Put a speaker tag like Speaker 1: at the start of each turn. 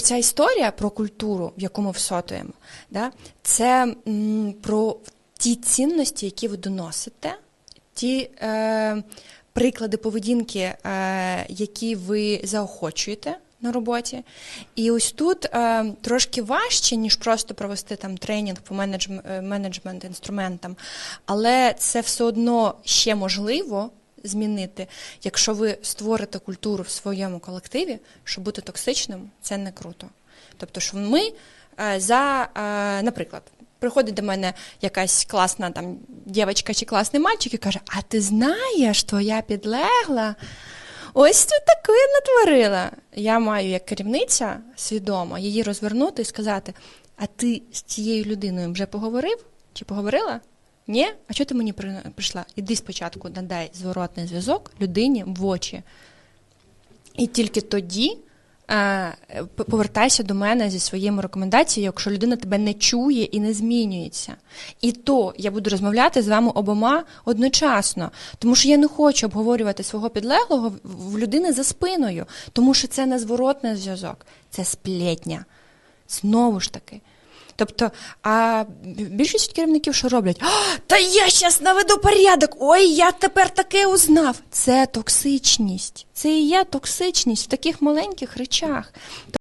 Speaker 1: Ця історія про культуру, в яку ми всотуємо, да, це м, про ті цінності, які ви доносите, ті е, приклади поведінки, е, які ви заохочуєте на роботі. І ось тут е, трошки важче, ніж просто провести там тренінг по е, менеджмент інструментам, але це все одно ще можливо змінити, якщо ви створите культуру в своєму колективі, що бути токсичним це не круто. Тобто, що ми е, за, е, наприклад, приходить до мене якась класна там дівчинка чи класний мальчик і каже: А ти знаєш, твоя підлегла? Ось тут таке натворила. Я маю як керівниця свідомо її розвернути і сказати: а ти з цією людиною вже поговорив? Чи поговорила? Ні? А чого ти мені прийшла? Іди спочатку надай зворотний зв'язок людині в очі. І тільки тоді е, повертайся до мене зі своїми рекомендаціями, якщо людина тебе не чує і не змінюється. І то я буду розмовляти з вами обома одночасно, тому що я не хочу обговорювати свого підлеглого в- людини за спиною, тому що це не зворотний зв'язок, це сплетня. Знову ж таки. Тобто, а більшість керівників що роблять? «А, Та я щас наведу порядок! Ой, я тепер таке узнав. Це токсичність. Це і є токсичність в таких маленьких речах.